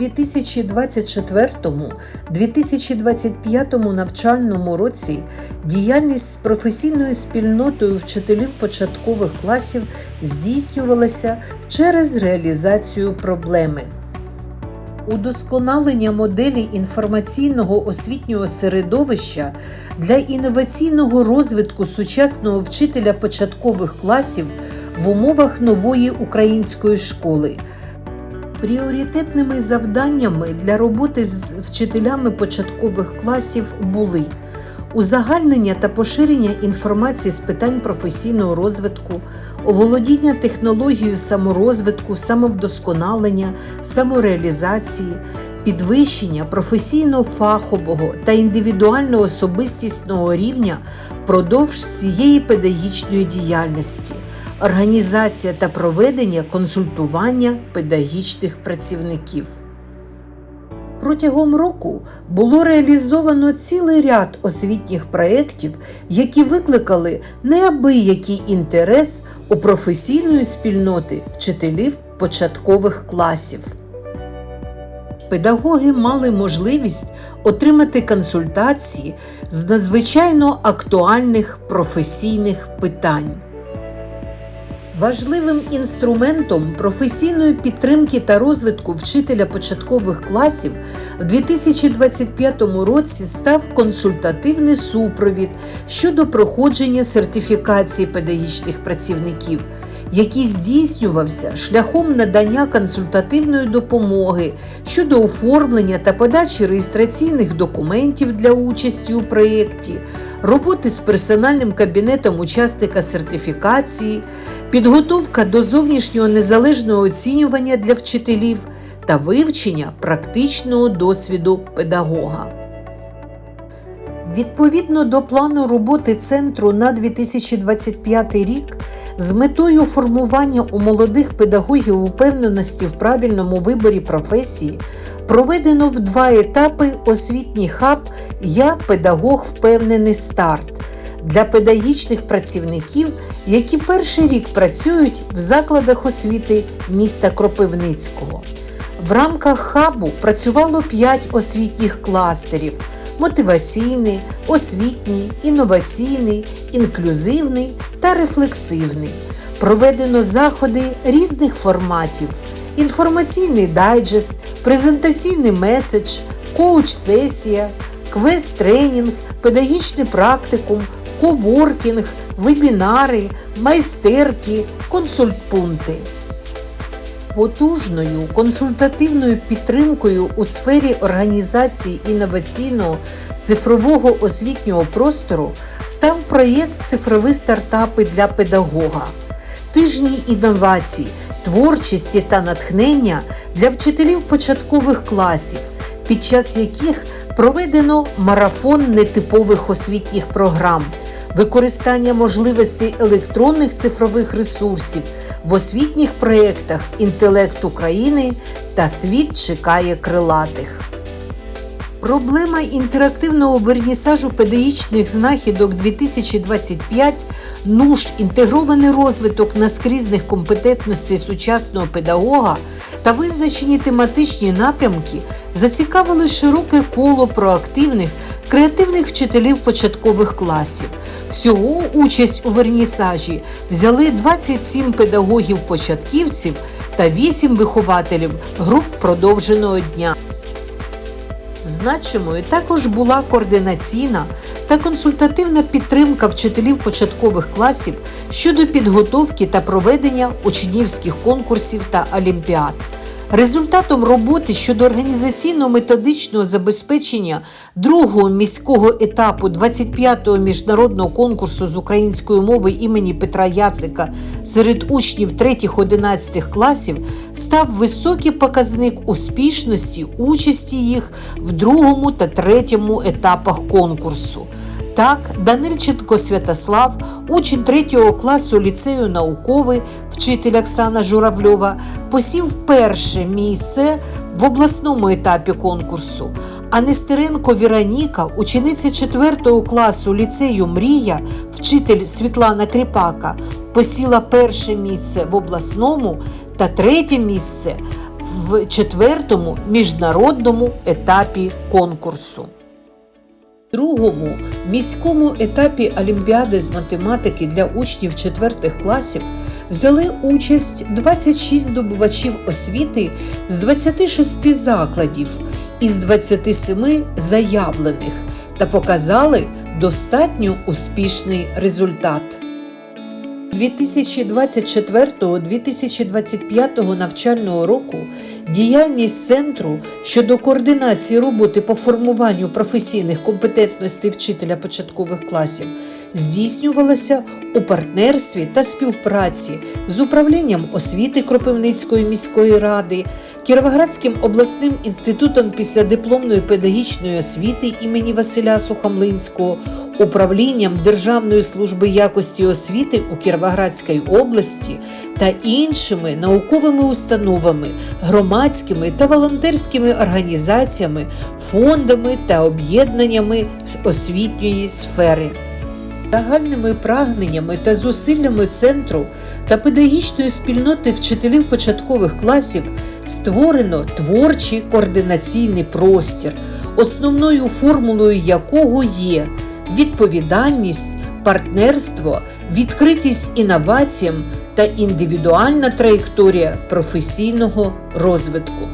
2024-2025 навчальному році діяльність з професійною спільнотою вчителів початкових класів здійснювалася через реалізацію проблеми. Удосконалення моделі інформаційного освітнього середовища для інноваційного розвитку сучасного вчителя початкових класів в умовах нової української школи. Пріоритетними завданнями для роботи з вчителями початкових класів були узагальнення та поширення інформації з питань професійного розвитку, оволодіння технологією саморозвитку, самовдосконалення, самореалізації, підвищення професійно-фахового та індивідуально-особистісного рівня впродовж всієї педагогічної діяльності організація та проведення консультування педагогічних працівників. Протягом року було реалізовано цілий ряд освітніх проєктів, які викликали неабиякий інтерес у професійної спільноти вчителів початкових класів. Педагоги мали можливість отримати консультації з надзвичайно актуальних професійних питань. Важливим інструментом професійної підтримки та розвитку вчителя початкових класів в 2025 році став консультативний супровід щодо проходження сертифікації педагогічних працівників, який здійснювався шляхом надання консультативної допомоги щодо оформлення та подачі реєстраційних документів для участі у проєкті роботи з персональним кабінетом учасника сертифікації, підготовка до зовнішнього незалежного оцінювання для вчителів та вивчення практичного досвіду педагога. Відповідно до плану роботи центру на 2025 рік з метою формування у молодих педагогів упевненості в правильному виборі професії проведено в два етапи освітній хаб Я педагог впевнений старт для педагогічних працівників, які перший рік працюють в закладах освіти міста Кропивницького. В рамках хабу працювало 5 освітніх кластерів мотиваційний, освітній, інноваційний, інклюзивний та рефлексивний. Проведено заходи різних форматів: інформаційний дайджест, презентаційний меседж, коуч-сесія, квест-тренінг, педагогічний практикум, коворкінг, вебінари, майстерки, консультпункти. Потужною консультативною підтримкою у сфері організації інноваційного цифрового освітнього простору став проєкт Цифрові стартапи для педагога, тижні інновацій, творчості та натхнення для вчителів початкових класів, під час яких проведено марафон нетипових освітніх програм використання можливостей електронних цифрових ресурсів в освітніх проєктах Інтелект України та Світ чекає крилатих. Проблема інтерактивного вернісажу педагогічних знахідок 2025 нуж інтегрований розвиток наскрізних компетентностей сучасного педагога та визначені тематичні напрямки зацікавили широке коло проактивних креативних вчителів початкових класів. Всього участь у вернісажі взяли 27 педагогів-початківців та 8 вихователів груп продовженого дня. Значимою також була координаційна та консультативна підтримка вчителів початкових класів щодо підготовки та проведення учнівських конкурсів та олімпіад. Результатом роботи щодо організаційно-методичного забезпечення другого міського етапу 25-го міжнародного конкурсу з української мови імені Петра Яцика серед учнів 3-11 класів став високий показник успішності участі їх в другому та третьому етапах конкурсу. Так, Данильченко Святослав, учень 3 класу ліцею науковий, вчитель Оксана Журавльова, посів перше місце в обласному етапі конкурсу. А Нестеренко Віроніка, учениця 4 класу ліцею Мрія, вчитель Світлана Кріпака, посіла перше місце в обласному та третє місце в четвертому міжнародному етапі конкурсу. В міському етапі Олімпіади з математики для учнів четвертих класів взяли участь 26 здобувачів освіти з 26 закладів із 27 заявлених та показали достатньо успішний результат. 2024-2025 навчального року діяльність центру щодо координації роботи по формуванню професійних компетентностей вчителя початкових класів здійснювалася у партнерстві та співпраці з управлінням освіти Кропивницької міської ради, Кіровоградським обласним інститутом післядипломної педагогічної освіти імені Василя Сухомлинського, управлінням Державної служби якості освіти у Кіровоградській області та іншими науковими установами, громадськими та волонтерськими організаціями, фондами та об'єднаннями з освітньої сфери. Загальними прагненнями та зусиллями центру та педагогічної спільноти вчителів початкових класів створено творчий координаційний простір, основною формулою якого є відповідальність, партнерство, відкритість інноваціям та індивідуальна траєкторія професійного розвитку.